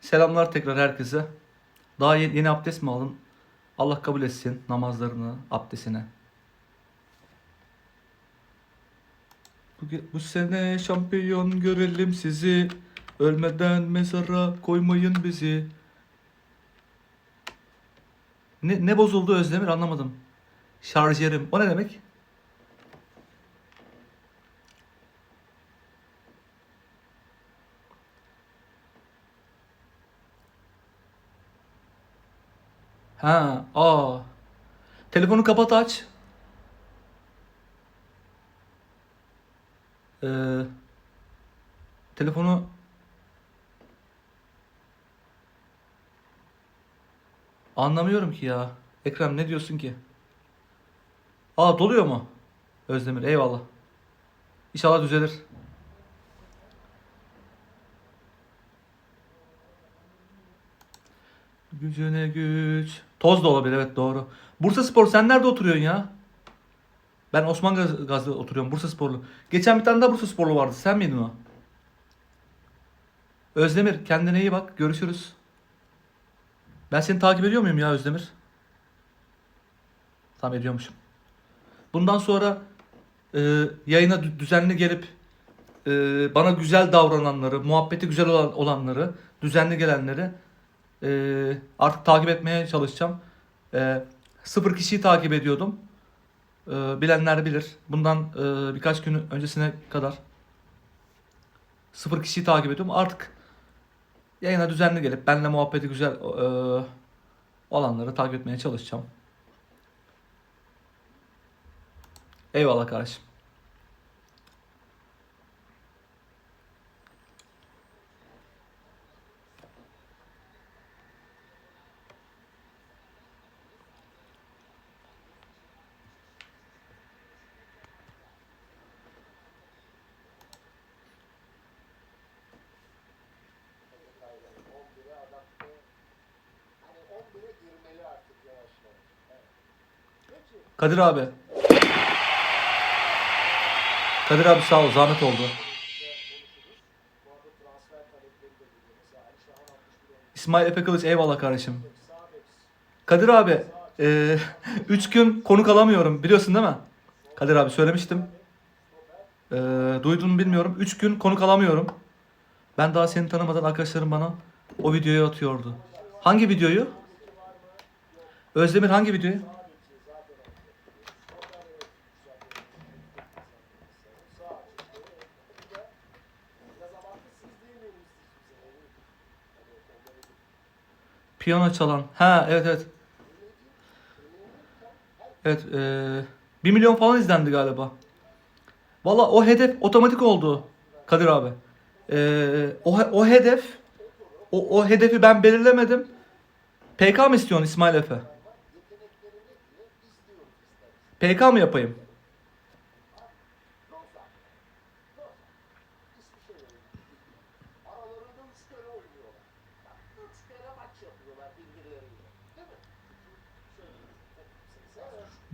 Selamlar tekrar herkese. Daha yeni, yeni abdest mi aldın? Allah kabul etsin namazlarını, abdestini. Bu, bu sene şampiyon görelim sizi. Ölmeden mezara koymayın bizi. Ne, ne bozuldu Özdemir anlamadım. Şarjerim. O ne demek? Ha, aa. Telefonu kapat aç. Ee, telefonu anlamıyorum ki ya. Ekrem ne diyorsun ki? Aa doluyor mu? Özdemir eyvallah. İnşallah düzelir. Gücüne güç. Toz da olabilir evet doğru. Bursa Spor sen nerede oturuyorsun ya? Ben Osman Gaz- Gazi'de oturuyorum Bursa Sporlu. Geçen bir tane daha Bursa Sporlu vardı. Sen miydin o? Özdemir kendine iyi bak. Görüşürüz. Ben seni takip ediyor muyum ya Özdemir? Tamam ediyormuşum. Bundan sonra e, yayına dü- düzenli gelip e, bana güzel davrananları, muhabbeti güzel olan, olanları, düzenli gelenleri e, artık takip etmeye çalışacağım. E, sıfır kişiyi takip ediyordum. E, bilenler bilir. Bundan e, birkaç gün öncesine kadar sıfır kişiyi takip ediyorum. Artık yayına düzenli gelip benimle muhabbeti güzel e, olanları takip etmeye çalışacağım. Eyvallah kardeşim. Kadir abi. Kadir abi sağ ol zahmet oldu. İsmail Kılıç eyvallah kardeşim. Kadir abi 3 gün konuk alamıyorum biliyorsun değil mi? Kadir abi söylemiştim. E, duydun bilmiyorum. 3 gün konuk alamıyorum. Ben daha seni tanımadan arkadaşlarım bana o videoyu atıyordu. Hangi videoyu? Özdemir hangi videoyu? Piyano çalan. Ha evet evet. Evet. eee 1 milyon falan izlendi galiba. Valla o hedef otomatik oldu Kadir abi. Eee, o, o hedef o, o hedefi ben belirlemedim. PK mı istiyorsun İsmail Efe? PK mı yapayım? Aralarında üç kere oynuyorlar. Bak, üç kere maç yapıyorlar birbirleriyle. Değil mi?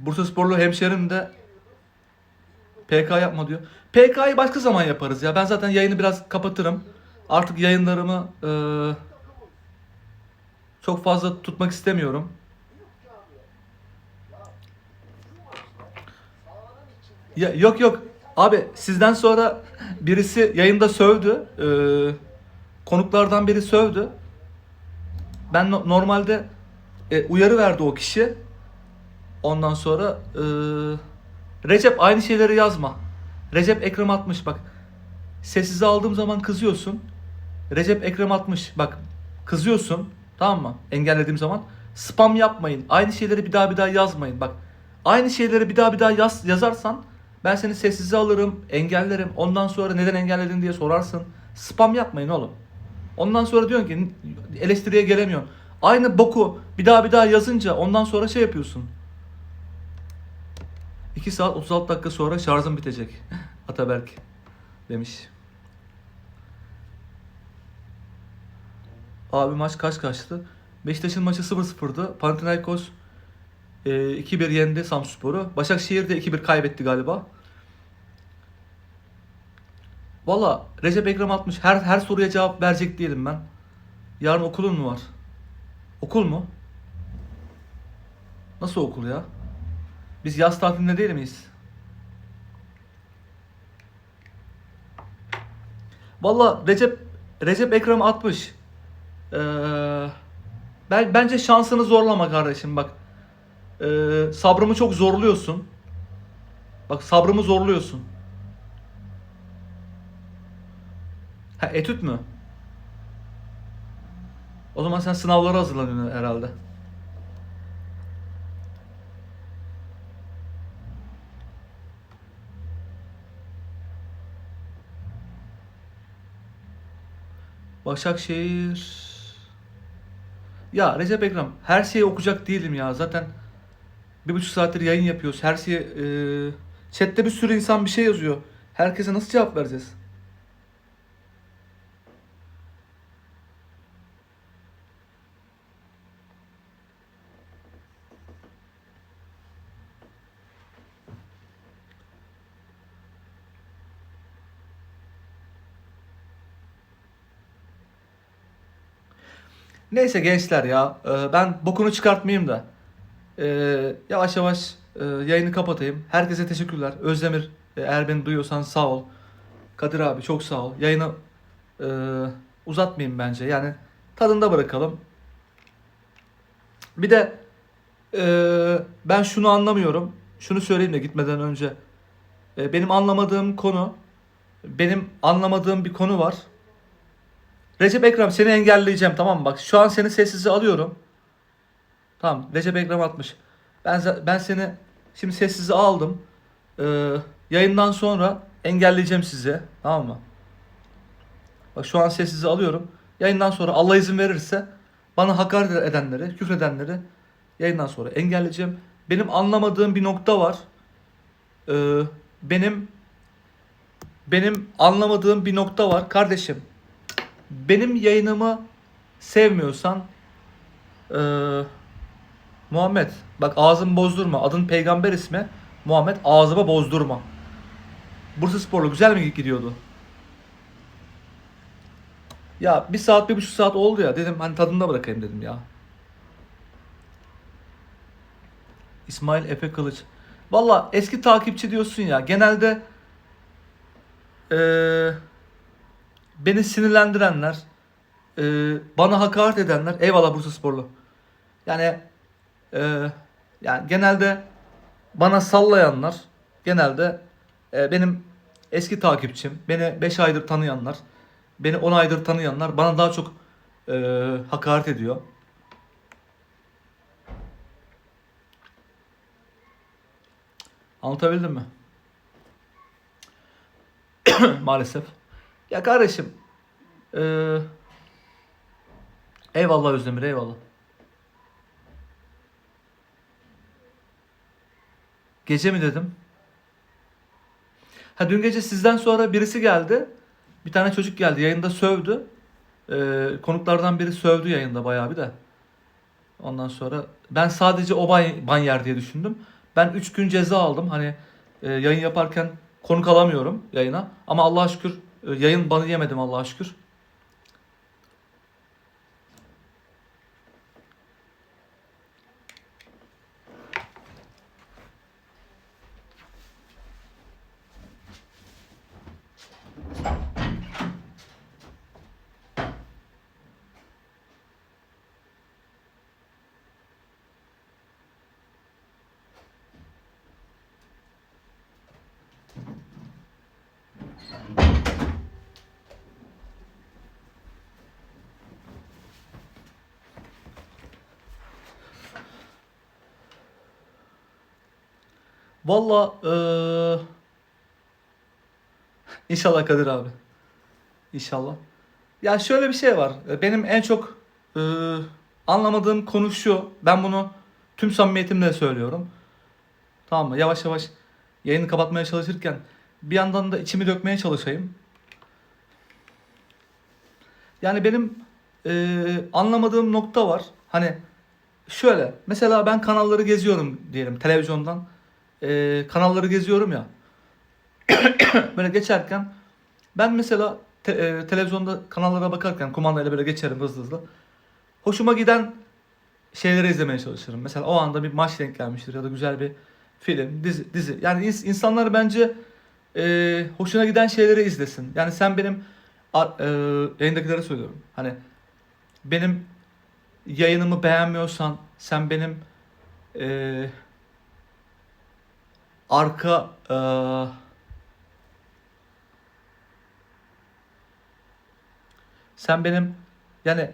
Bursa Sporlu hemşerim de PK yapma diyor. PK'yı başka zaman yaparız ya. Ben zaten yayını biraz kapatırım. Artık yayınlarımı eee, çok fazla tutmak istemiyorum. Ya, yok yok. Abi sizden sonra birisi yayında sövdü. Eee, konuklardan biri sövdü. Ben no- normalde e, uyarı verdi o kişi. Ondan sonra eee, Recep aynı şeyleri yazma. Recep Ekrem atmış bak. Sessize aldığım zaman kızıyorsun. Recep Ekrem atmış bak kızıyorsun. Tamam mı? Engellediğim zaman. Spam yapmayın. Aynı şeyleri bir daha bir daha yazmayın. Bak aynı şeyleri bir daha bir daha yaz, yazarsan ben seni sessize alırım, engellerim. Ondan sonra neden engelledin diye sorarsın. Spam yapmayın oğlum. Ondan sonra diyorsun ki eleştiriye gelemiyorsun. Aynı boku bir daha bir daha yazınca ondan sonra şey yapıyorsun. 2 saat 36 dakika sonra şarjım bitecek. Ataberk demiş. Abi maç kaç kaçtı? Beşiktaş'ın maçı 0-0'dı. Panathinaikos e, 2-1 yendi Samsunspor'u. Başakşehir de 2-1 kaybetti galiba. Valla Recep Ekrem atmış. Her her soruya cevap verecek değilim ben. Yarın okulun mu var? Okul mu? Nasıl okul ya? Biz yaz tatilinde değil miyiz? Valla Recep Recep Ekrem atmış. Ee, ben bence şansını zorlama kardeşim bak. Ee, sabrımı çok zorluyorsun. Bak sabrımı zorluyorsun. Ha etüt mü? O zaman sen sınavlara hazırlanıyorsun herhalde. Başakşehir. Ya Recep Ekrem her şeyi okuyacak değilim ya. Zaten bir buçuk saattir yayın yapıyoruz. Her şeyi... E, chatte bir sürü insan bir şey yazıyor. Herkese nasıl cevap vereceğiz? Neyse gençler ya e, ben bokunu çıkartmayayım da e, yavaş yavaş e, yayını kapatayım. Herkese teşekkürler. Özdemir e, eğer beni duyuyorsan sağ ol. Kadir abi çok sağ ol. Yayını e, uzatmayayım bence. Yani tadında bırakalım. Bir de e, ben şunu anlamıyorum. Şunu söyleyeyim de gitmeden önce. Benim anlamadığım konu benim anlamadığım bir konu var. Recep Ekrem seni engelleyeceğim tamam mı? Bak şu an seni sessize alıyorum. Tamam Recep Ekrem atmış. Ben ben seni şimdi sessize aldım. Ee, yayından sonra engelleyeceğim sizi. Tamam mı? Bak şu an sessize alıyorum. Yayından sonra Allah izin verirse bana hakaret edenleri, küfredenleri yayından sonra engelleyeceğim. Benim anlamadığım bir nokta var. Ee, benim benim anlamadığım bir nokta var kardeşim benim yayınımı sevmiyorsan eee, Muhammed bak ağzımı bozdurma. Adın peygamber ismi. Muhammed ağzımı bozdurma. Bursa Sporlu güzel mi gidiyordu? Ya bir saat bir buçuk saat oldu ya dedim hani tadında bırakayım dedim ya. İsmail Efe Kılıç. Valla eski takipçi diyorsun ya genelde eee beni sinirlendirenler, e, bana hakaret edenler, eyvallah Bursa Sporlu. Yani e, yani genelde bana sallayanlar, genelde e, benim eski takipçim, beni 5 aydır tanıyanlar, beni 10 aydır tanıyanlar bana daha çok e, hakaret ediyor. Anlatabildim mi? Maalesef. Ya kardeşim. eee, eyvallah Özdemir eyvallah. Gece mi dedim? Ha dün gece sizden sonra birisi geldi. Bir tane çocuk geldi yayında sövdü. Eee, konuklardan biri sövdü yayında bayağı bir de. Ondan sonra ben sadece o ban, ban yer diye düşündüm. Ben 3 gün ceza aldım. Hani e, yayın yaparken konuk alamıyorum yayına. Ama Allah'a şükür yayın banı yemedim Allah'a şükür. Valla eee inşallah Kadir abi. İnşallah. Ya şöyle bir şey var. Benim en çok eee, anlamadığım konu şu. Ben bunu tüm samimiyetimle söylüyorum. Tamam mı? Yavaş yavaş yayını kapatmaya çalışırken bir yandan da içimi dökmeye çalışayım. Yani benim eee, anlamadığım nokta var. Hani şöyle mesela ben kanalları geziyorum diyelim televizyondan e, kanalları geziyorum ya. Böyle geçerken ben mesela te- e, televizyonda kanallara bakarken kumandayla böyle geçerim hızlı hızlı. Hoşuma giden şeyleri izlemeye çalışırım. Mesela o anda bir maç denk gelmiştir ya da güzel bir film, dizi. dizi. Yani ins- insanlar bence e, hoşuna giden şeyleri izlesin. Yani sen benim ar- e, yayındakilere söylüyorum. Hani benim yayınımı beğenmiyorsan sen benim e, arka e, sen benim yani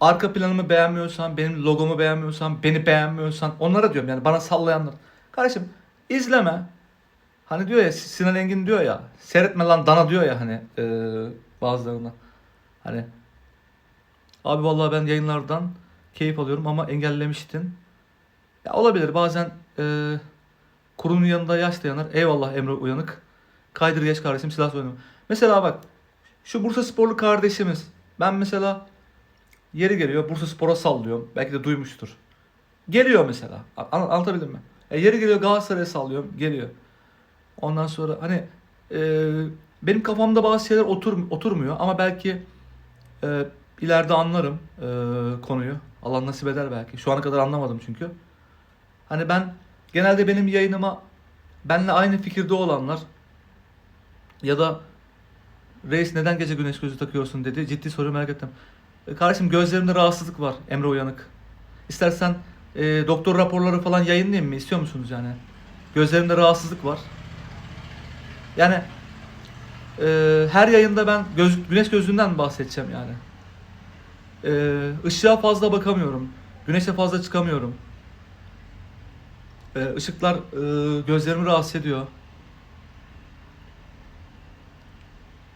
arka planımı beğenmiyorsan, benim logomu beğenmiyorsan, beni beğenmiyorsan onlara diyorum yani bana sallayanlar. Kardeşim izleme. Hani diyor ya Sinan Engin diyor ya seyretme lan dana diyor ya hani e, bazılarına. Hani abi vallahi ben yayınlardan keyif alıyorum ama engellemiştin. Ya olabilir bazen e, kurunun yanında yaş da yanar. Eyvallah Emre Uyanık. Kaydır geç kardeşim silah söylüyorum. Mesela bak şu Bursa sporlu kardeşimiz. Ben mesela yeri geliyor Bursa Spor'a sallıyorum. Belki de duymuştur. Geliyor mesela. An- anlatabildim mi? E, yeri geliyor Galatasaray'a sallıyorum. Geliyor. Ondan sonra hani e, benim kafamda bazı şeyler otur, oturmuyor ama belki e, ileride anlarım e, konuyu. Allah nasip eder belki. Şu ana kadar anlamadım çünkü. Hani ben genelde benim yayınıma benle aynı fikirde olanlar ya da reis neden gece güneş gözü takıyorsun dedi. Ciddi soru merak ettim. E, kardeşim gözlerimde rahatsızlık var. Emre Uyanık. İstersen e, doktor raporları falan yayınlayayım mı? İstiyor musunuz yani? Gözlerimde rahatsızlık var. Yani e, her yayında ben göz, güneş gözlüğünden bahsedeceğim yani. E, ışığa fazla bakamıyorum. Güneşe fazla çıkamıyorum. E, ışıklar e, gözlerimi rahatsız ediyor.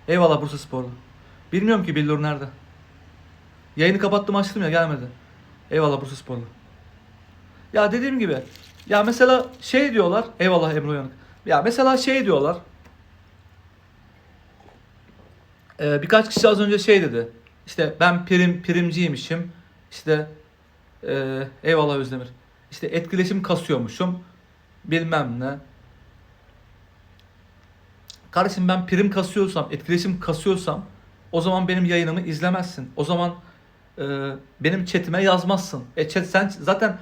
Eyvallah Bursa Sporlu. Bilmiyorum ki Billur nerede. Yayını kapattım açtım ya gelmedi. Eyvallah Bursa Sporlu. Ya dediğim gibi ya mesela şey diyorlar. Eyvallah Emre Uyanık. Ya mesela şey diyorlar. Ee, birkaç kişi az önce şey dedi. İşte ben prim primciymişim. İşte e, eyvallah Özdemir. İşte etkileşim kasıyormuşum. Bilmem ne. Kardeşim ben prim kasıyorsam, etkileşim kasıyorsam o zaman benim yayınımı izlemezsin. O zaman e, benim chatime yazmazsın. E chat sen zaten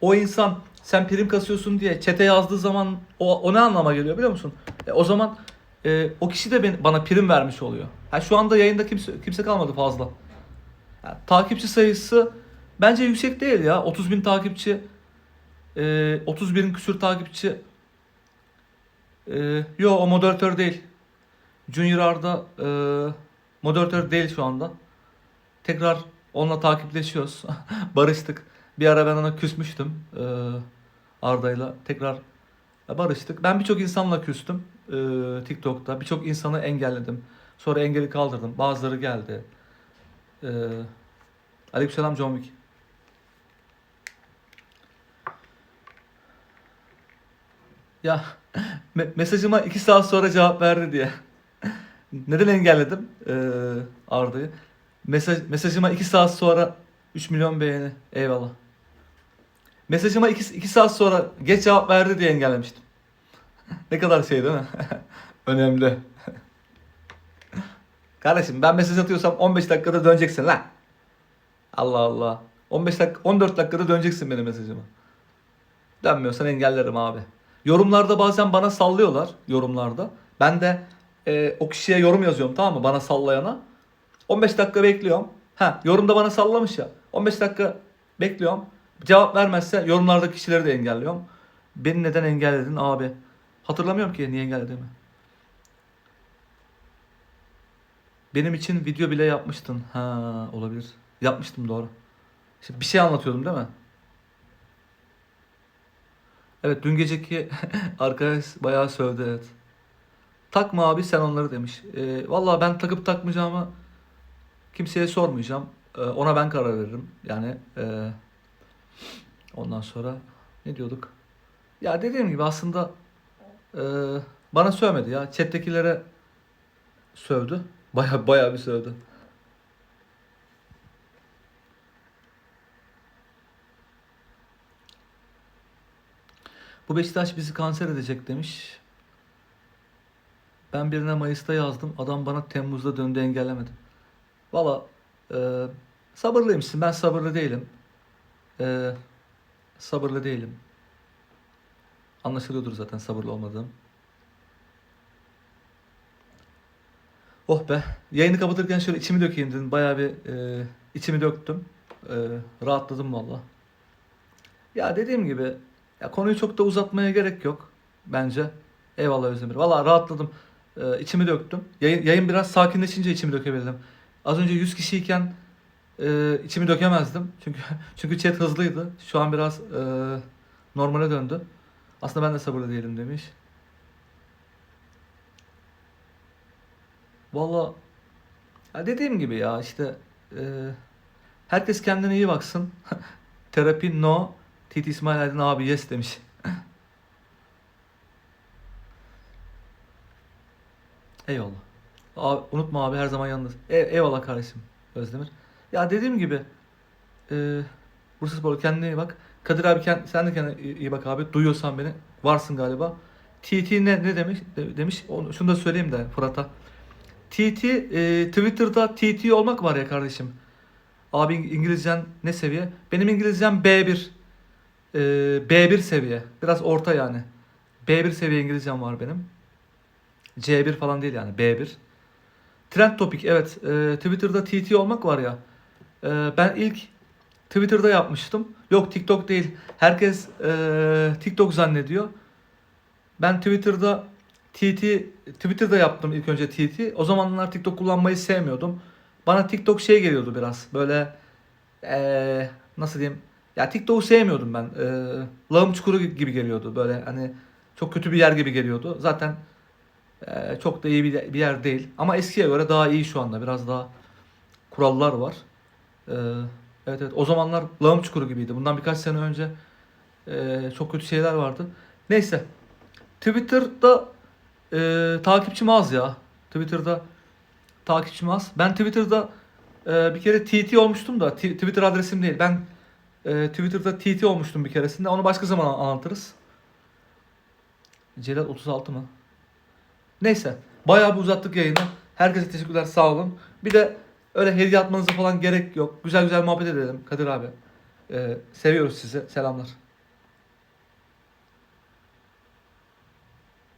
o insan sen prim kasıyorsun diye chat'e yazdığı zaman o, o ne anlama geliyor biliyor musun? E, o zaman e, o kişi de ben, bana prim vermiş oluyor. Ha, şu anda yayında kimse kimse kalmadı fazla. Ha, takipçi sayısı bence yüksek değil ya. 30 bin takipçi, e, 30 bin küsür takipçi. E, yo o moderatör değil. Junior Arda e, moderatör değil şu anda. Tekrar onunla takipleşiyoruz. Barıştık. Bir ara ben ona küsmüştüm. E, Arda'yla. Tekrar barıştık. Ben birçok insanla küstüm. e, TikTok'ta. Birçok insanı engelledim. Sonra engeli kaldırdım. Bazıları geldi. E, Aleykümselam John Wick. Ya me- mesajıma 2 saat sonra cevap verdi diye. Neden engelledim e, Arda'yı? Mesaj, mesajıma 2 saat sonra 3 milyon beğeni. Eyvallah. Mesajıma 2, 2 saat sonra geç cevap verdi diye engellemiştim. ne kadar şey değil mi? Önemli. Kardeşim ben mesaj atıyorsam 15 dakikada döneceksin lan. Allah Allah. 15 dakika 14 dakikada döneceksin benim mesajıma. Dönmüyorsan engellerim abi. Yorumlarda bazen bana sallıyorlar yorumlarda. Ben de e, o kişiye yorum yazıyorum tamam mı? Bana sallayana. 15 dakika bekliyorum. Ha yorumda bana sallamış ya. 15 dakika bekliyorum. Cevap vermezse yorumlardaki kişileri de engelliyorum. Beni neden engelledin abi? Hatırlamıyorum ki niye engellediğimi. Benim için video bile yapmıştın. Ha olabilir. Yapmıştım doğru. İşte bir şey anlatıyordum değil mi? Evet dün geceki arkadaş bayağı sövdü evet. Takma abi sen onları demiş. Ee, Valla ben takıp takmayacağımı kimseye sormayacağım. Ee, ona ben karar veririm. Yani e, ondan sonra ne diyorduk? Ya dediğim gibi aslında e, bana sövmedi ya. Chat'tekilere sövdü. Baya baya bir sövdü. Bu Beşiktaş bizi kanser edecek demiş. Ben birine Mayıs'ta yazdım. Adam bana Temmuz'da döndü engellemedi. Valla e, sabırlıymışsın. Ben sabırlı değilim. E, sabırlı değilim. Anlaşılıyordur zaten sabırlı olmadığım. Oh be. Yayını kapatırken şöyle içimi dökeyim dedim. Bayağı bir e, içimi döktüm. E, rahatladım valla. Ya dediğim gibi ya konuyu çok da uzatmaya gerek yok bence. Eyvallah Özdemir. Valla rahatladım. E, içimi döktüm. Yayın, yayın biraz sakinleşince içimi dökebildim. Az önce 100 kişiyken e, içimi dökemezdim. Çünkü çünkü chat hızlıydı. Şu an biraz e, normale döndü. Aslında ben de sabırlı değilim demiş. Valla dediğim gibi ya işte e, herkes kendine iyi baksın. Terapi no. Titi İsmail Aydın abi yes demiş. Eyvallah. Abi, unutma abi her zaman yanındayız. E, eyvallah kardeşim Özdemir. Ya dediğim gibi e, Bursa Spor kendine iyi bak. Kadir abi kend, sen de kendine iyi bak abi. Duyuyorsan beni. Varsın galiba. TT ne, ne demiş? De- demiş. Onu, şunu da söyleyeyim de Fırat'a. TT e, Twitter'da TT olmak var ya kardeşim. Abi İngilizcen ne seviye? Benim İngilizcem B1. E, B1 seviye. Biraz orta yani. B1 seviye İngilizcem var benim. C1 falan değil yani B1. Trend Topic evet. E, Twitter'da TT olmak var ya. E, ben ilk Twitter'da yapmıştım. Yok TikTok değil. Herkes e, TikTok zannediyor. Ben Twitter'da TT Twitter'da yaptım ilk önce TT. O zamanlar TikTok kullanmayı sevmiyordum. Bana TikTok şey geliyordu biraz. Böyle eee, nasıl diyeyim? Ya TikTok'u sevmiyordum ben. Eee lağım çukuru gibi geliyordu. Böyle hani çok kötü bir yer gibi geliyordu. Zaten eee, çok da iyi bir, bir yer değil. Ama eskiye göre daha iyi şu anda. Biraz daha kurallar var. Eee, evet evet. O zamanlar lağım çukuru gibiydi. Bundan birkaç sene önce eee, çok kötü şeyler vardı. Neyse. Twitter'da e, takipçim az ya. Twitter'da takipçim az. Ben Twitter'da e, bir kere TT olmuştum da Twitter adresim değil. Ben e, Twitter'da TT olmuştum bir keresinde. Onu başka zaman an- anlatırız. Celal 36 mı? Neyse. Bayağı bir uzattık yayını. Herkese teşekkürler. Sağ olun. Bir de öyle hediye atmanıza falan gerek yok. Güzel güzel muhabbet edelim Kadir abi. E, seviyoruz sizi. Selamlar.